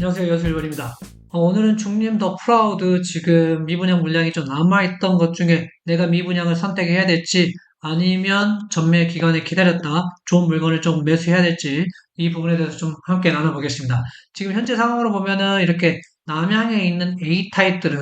안녕하세요. 여슬벌입니다. 어, 오늘은 중림 더 프라우드 지금 미분양 물량이 좀 남아있던 것 중에 내가 미분양을 선택해야 될지 아니면 전매 기간에 기다렸다 좋은 물건을 좀 매수해야 될지 이 부분에 대해서 좀 함께 나눠보겠습니다. 지금 현재 상황으로 보면은 이렇게 남향에 있는 A타입들은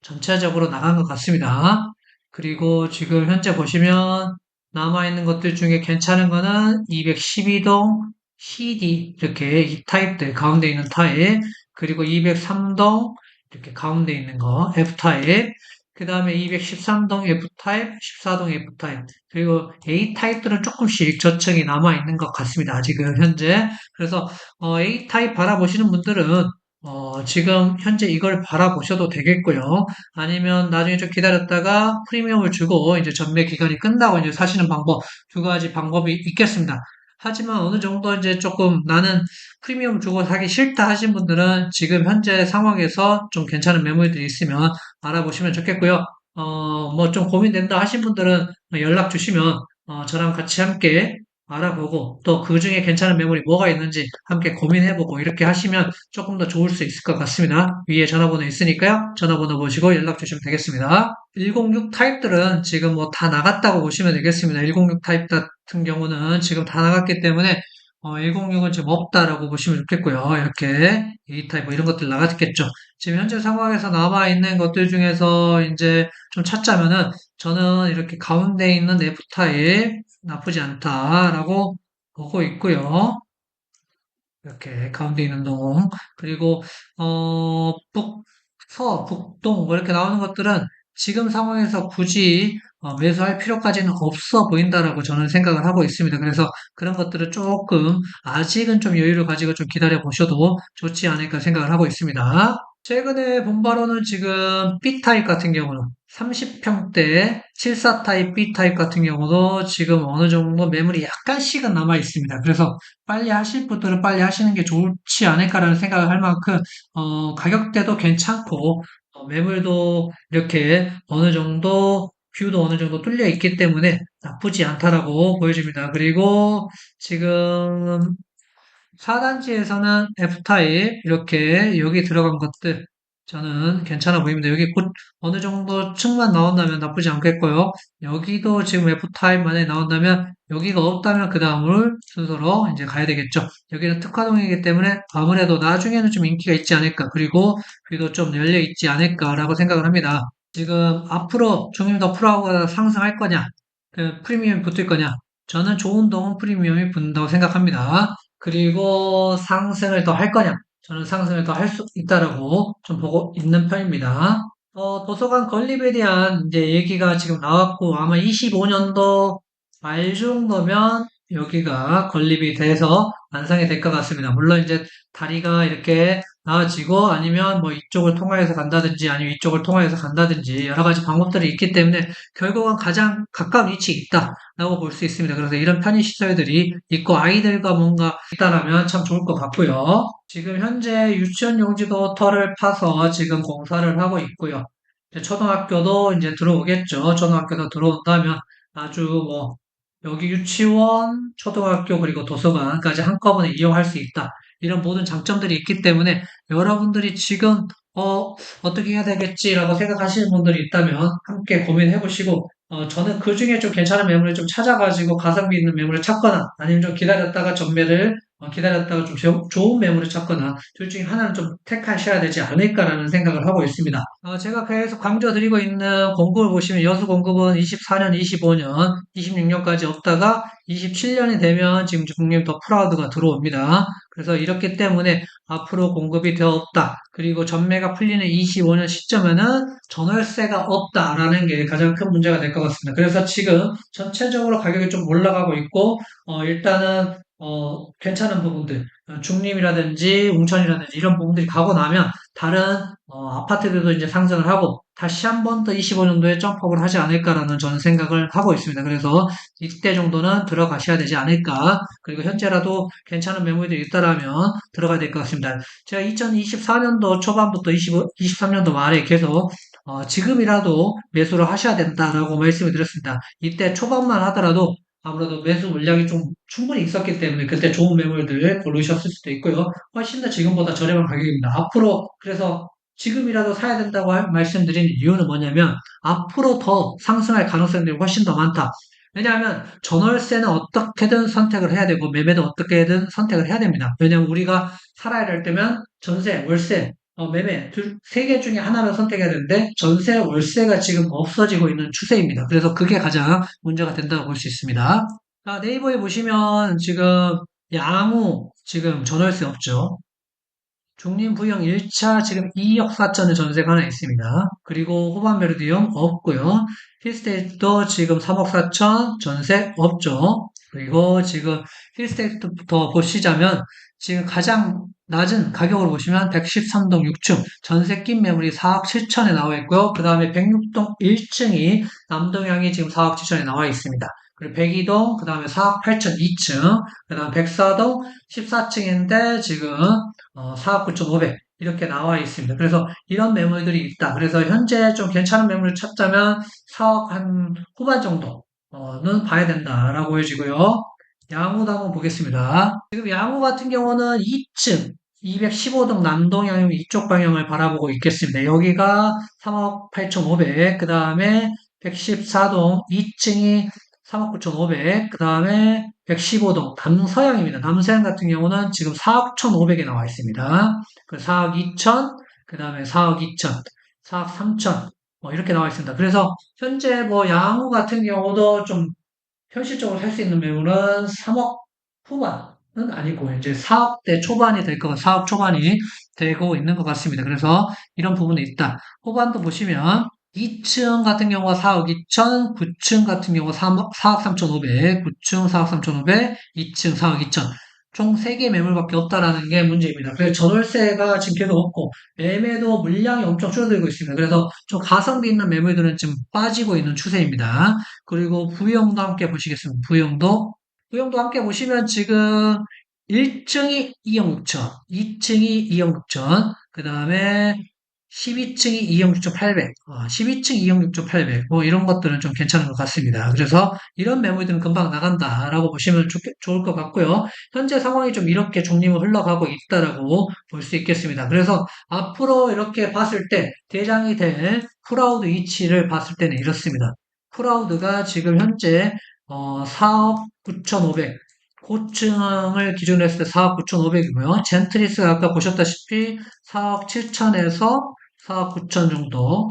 전체적으로 나간 것 같습니다. 그리고 지금 현재 보시면 남아있는 것들 중에 괜찮은 거는 212동 CD 이렇게 이 타입들 가운데 있는 타입 그리고 203동 이렇게 가운데 있는 거 F타입 그 다음에 213동 F타입 14동 F타입 그리고 A타입들은 조금씩 저층이 남아 있는 것 같습니다. 지금 현재 그래서 어, A타입 바라보시는 분들은 어, 지금 현재 이걸 바라보셔도 되겠고요. 아니면 나중에 좀 기다렸다가 프리미엄을 주고 이제 전매 기간이 끝나고 이제 사시는 방법 두 가지 방법이 있겠습니다. 하지만 어느 정도 이제 조금 나는 프리미엄 주고 사기 싫다 하신 분들은 지금 현재 상황에서 좀 괜찮은 매물들이 있으면 알아보시면 좋겠고요. 어, 뭐 좀 고민된다 하신 분들은 연락 주시면 어, 저랑 같이 함께 알아보고 또 그 중에 괜찮은 매물이 뭐가 있는지 함께 고민해보고 이렇게 하시면 조금 더 좋을 수 있을 것 같습니다. 위에 전화번호 있으니까요. 전화번호 보시고 연락 주시면 되겠습니다. 106 타입들은 지금 뭐 다 나갔다고 보시면 되겠습니다. 106 타입 같은 경우는 지금 다 나갔기 때문에 어, 106은 지금 없다라고 보시면 좋겠고요. 이렇게 A타입 뭐 이런 것들 나갔겠죠. 지금 현재 상황에서 남아있는 것들 중에서 이제 좀 찾자면은 저는 이렇게 가운데 있는 F타입 나쁘지 않다라고 보고 있고요. 이렇게 가운데 있는 동 그리고 어, 북, 서, 북동 뭐 이렇게 나오는 것들은 지금 상황에서 굳이 어, 매수할 필요까지는 없어 보인다라고 저는 생각을 하고 있습니다. 그래서 그런 것들을 조금 아직은 좀 여유를 가지고 좀 기다려 보셔도 좋지 않을까 생각을 하고 있습니다. 최근에 본 바로는 지금 B타입 같은 경우는 30평대 74타입 B타입 같은 경우도 지금 어느 정도 매물이 약간씩은 남아 있습니다. 그래서 빨리 하실 분들은 빨리 하시는 게 좋지 않을까라는 생각을 할 만큼 어, 가격대도 괜찮고 어, 매물도 이렇게 어느 정도 뷰도 어느 정도 뚫려 있기 때문에 나쁘지 않다라고 보여집니다. 그리고 지금 4단지에서는 F타입 이렇게 여기 들어간 것들 저는 괜찮아 보입니다. 여기 곧 어느 정도 층만 나온다면 나쁘지 않겠고요. 여기도 지금 F타입만에 나온다면 여기가 없다면 그 다음을 순서로 이제 가야 되겠죠. 여기는 특화동이기 때문에 아무래도 나중에는 좀 인기가 있지 않을까. 그리고 뷰도 좀 열려 있지 않을까라고 생각을 합니다. 지금 앞으로 중림더 프로가 상승할 거냐, 그 프리미엄이 붙을 거냐. 저는 좋은 동은 프리미엄이 붙는다고 생각합니다. 그리고 상승을 더 할 거냐? 저는 상승을 더 할 수 있다라고 좀 보고 있는 편입니다. 어, 도서관 건립에 대한 이제 얘기가 지금 나왔고 아마 25년도 말 정도면 여기가 건립이 돼서 완성이 될 것 같습니다. 물론 이제 다리가 이렇게 나아지고 아니면 뭐 이쪽을 통과해서 간다든지 아니면 이쪽을 통과해서 간다든지 여러 가지 방법들이 있기 때문에 결국은 가장 가까운 위치에 있다라고 볼 수 있습니다. 그래서 이런 편의 시설들이 있고 아이들과 뭔가 있다라면 참 좋을 것 같고요. 지금 현재 유치원 용지도 터를 파서 지금 공사를 하고 있고요. 초등학교도 이제 들어오겠죠. 초등학교도 들어온다면 아주 뭐 여기 유치원, 초등학교 그리고 도서관까지 한꺼번에 이용할 수 있다. 이런 모든 장점들이 있기 때문에 여러분들이 지금 어, 어떻게 해야 되겠지라고 생각하시는 분들이 있다면 함께 고민해 보시고 어, 저는 그 중에 좀 괜찮은 매물을 좀 찾아가지고 가성비 있는 매물을 찾거나 아니면 좀 기다렸다가 전매를 어, 기다렸다가 좀 좋은 매물을 찾거나 둘 중에 하나는 좀 택하셔야 되지 않을까라는 생각을 하고 있습니다. 어, 제가 계속 강조드리고 있는 공급을 보시면 여수 공급은 24년, 25년, 26년까지 없다가 27년이 되면 지금 중립 더 프라우드가 들어옵니다. 그래서 이렇기 때문에 앞으로 공급이 되어 없다. 그리고 전매가 풀리는 25년 시점에는 전월세가 없다라는 게 가장 큰 문제가 될 것 같습니다. 그래서 지금 전체적으로 가격이 좀 올라가고 있고 어, 일단은 어, 괜찮은 부분들, 어, 중림이라든지 웅천이라든지 이런 부분들이 가고 나면 다른 어, 아파트들도 이제 상승을 하고 다시 한 번 더 25년도에 점프업을 하지 않을까라는 저는 생각을 하고 있습니다. 그래서 이때 정도는 들어가셔야 되지 않을까. 그리고 현재라도 괜찮은 매물들이 있다라면 들어가야 될 것 같습니다. 제가 2024년도 초반부터 25, 23년도 말에 계속 어, 지금이라도 매수를 하셔야 된다라고 말씀을 드렸습니다. 이때 초반만 하더라도 아무래도 매수 물량이 좀 충분히 있었기 때문에 그때 좋은 매물들 고르셨을 수도 있고요. 훨씬 더 지금보다 저렴한 가격입니다. 앞으로 그래서 지금이라도 사야 된다고 할- 말씀드린 이유는 뭐냐면 앞으로 더 상승할 가능성들이 훨씬 더 많다. 왜냐하면 전월세는 어떻게든 선택을 해야 되고 매매도 어떻게든 선택을 해야 됩니다. 왜냐하면 우리가 살아야 될 때면 전세, 월세, 어, 매매 세 개 중에 하나를 선택해야 되는데 전세, 월세가 지금 없어지고 있는 추세입니다. 그래서 그게 가장 문제가 된다고 볼 수 있습니다. 자, 네이버에 보시면 지금 양우 지금 전월세 없죠. 중림부영 1차 지금 2억 4천의 전세가 하나 있습니다. 그리고 호반 메르디움 없고요. 힐스테이트도 지금 3억 4천 전세 없죠. 그리고 지금 힐스테이트부터 보시자면 지금 가장 낮은 가격으로 보시면 113동 6층 전세 낀 매물이 4억 7천에 나와 있고요. 그 다음에 106동 1층이 남동향이 지금 4억 7천에 나와 있습니다. 그리고 102동, 그 다음에 4억 8천 2층, 그 다음 104동 14층인데 지금 어, 4억 9,500 이렇게 나와 있습니다. 그래서 이런 매물들이 있다. 그래서 현재 좀 괜찮은 매물을 찾자면 4억 한 후반 정도는 봐야 된다라고 보여지고요. 양호도 한번 보겠습니다. 지금 양호 같은 경우는 2층 215동 남동향 이쪽 방향을 바라보고 있겠습니다. 여기가 3억 8,500, 그 다음에 114동 2층이 39,500, 그 다음에 115동 남서향입니다. 남서향 같은 경우는 지금 4억 1,500에 나와 있습니다. 그 4억 2천, 그 다음에 4억 2천, 4억 3천, 뭐 이렇게 나와 있습니다. 그래서 현재 뭐 양호 같은 경우도 좀 현실적으로 살수 있는 매물은 3억 후반은 아니고 이제 4억대 초반이 될 것, 4억 초반이 되고 있는 것 같습니다. 그래서 이런 부분이 있다. 후반도 보시면 2층 같은 경우가 4억 2천, 9층 같은 경우가 3억, 4억 3,500, 9층 4억 3,500, 2층 4억 2천. 총 3개 매물밖에 없다라는 게 문제입니다. 그래서 전월세가 지금 계속 없고, 매매도 물량이 엄청 줄어들고 있습니다. 그래서 좀 가성비 있는 매물들은 지금 빠지고 있는 추세입니다. 그리고 부영도 함께 보시겠습니다. 부영도. 부영도 함께 보시면 지금 1층이 2억 6천, 2층이 2억 6천, 그 다음에 12층이 2억 6,800, 12층 2억 6,800, 뭐 이런 것들은 좀 괜찮은 것 같습니다. 그래서 이런 매물들은 금방 나간다라고 보시면 좋, 좋을 것 같고요. 현재 상황이 좀 이렇게 중립을 흘러가고 있다라고 볼 수 있겠습니다. 그래서 앞으로 이렇게 봤을 때 대장이 될 프라우드 위치를 봤을 때는 이렇습니다. 프라우드가 지금 현재 어, 4억 9,500, 고층을 기준으로 했을 때 4억 9,500이고요. 젠트리스가 아까 보셨다시피 4억 7천에서 4억 9천 정도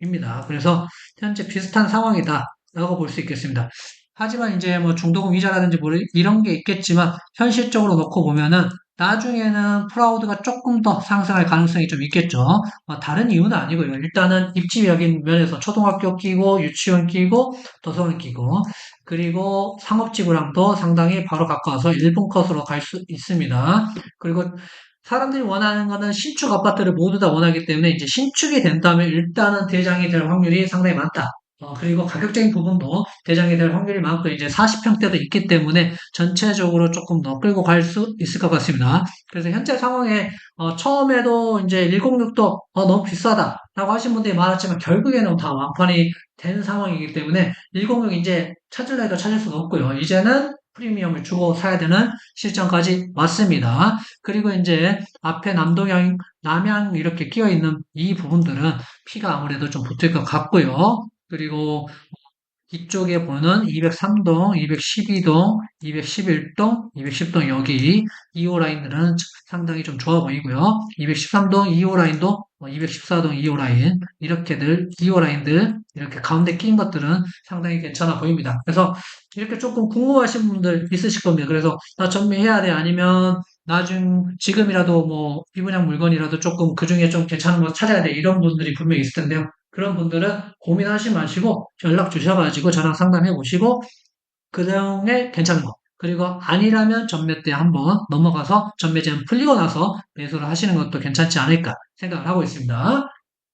선입니다. 그래서 현재 비슷한 상황이다 라고 볼 수 있겠습니다. 하지만 이제 뭐 중도금 이자라든지 뭐 이런 게 있겠지만 현실적으로 놓고 보면은 나중에는 프라우드가 조금 더 상승할 가능성이 좀 있겠죠. 어, 다른 이유는 아니고요. 일단은 입지적인 면에서 초등학교 끼고 유치원 끼고 도서관 끼고 그리고 상업지구랑도 상당히 바로 가까워서 1분 컷으로 갈 수 있습니다. 그리고 사람들이 원하는 거는 신축 아파트를 모두 다 원하기 때문에 이제 신축이 된다면 일단은 대장이 될 확률이 상당히 많다. 어, 그리고 가격적인 부분도 대장이 될 확률이 많고 이제 40평대도 있기 때문에 전체적으로 조금 더 끌고 갈 수 있을 것 같습니다. 그래서 현재 상황에 어, 처음에도 이제 106도 어, 너무 비싸다라고 하신 분들이 많았지만 결국에는 다 완판이 된 상황이기 때문에 106 이제 찾을래 도 찾을 수가 없고요. 이제는 프리미엄을 주고 사야 되는 실정까지 왔습니다. 그리고 이제 앞에 남동향, 남향 이렇게 끼어 있는 이 부분들은 피가 아무래도 좀 붙을 것 같고요. 그리고 이쪽에 보는 203동, 212동, 211동, 210동 여기 2호 라인들은 상당히 좀 좋아 보이고요. 213동 2호 라인도 214동 2호 라인 이렇게들 2호 라인들 이렇게 가운데 낀 것들은 상당히 괜찮아 보입니다. 그래서 이렇게 조금 궁금하신 분들 있으실 겁니다. 그래서 나 전매해야 돼 아니면 나중 지금이라도 뭐 비분양 물건이라도 조금 그 중에 좀 괜찮은 거 찾아야 돼 이런 분들이 분명히 있을 텐데요. 그런 분들은 고민하지 마시고 연락 주셔가지고 저랑 상담해 보시고 그 중에 괜찮은 거 그리고 아니라면 전매 때 한번 넘어가서 전매 제한 풀리고 나서 매수를 하시는 것도 괜찮지 않을까 생각을 하고 있습니다.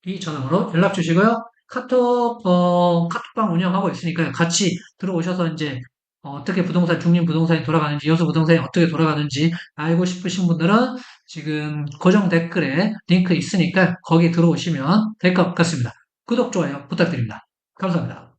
이 전화번호 연락 주시고요. 카톡 어, 카톡방 운영하고 있으니까 같이 들어오셔서 이제 어, 떻게 부동산 중립 부동산이 돌아가는지 여수 부동산이 어떻게 돌아가는지 알고 싶으신 분들은 지금 고정 댓글에 링크 있으니까 거기 들어오시면 될 것 같습니다. 구독, 좋아요 부탁드립니다. 감사합니다.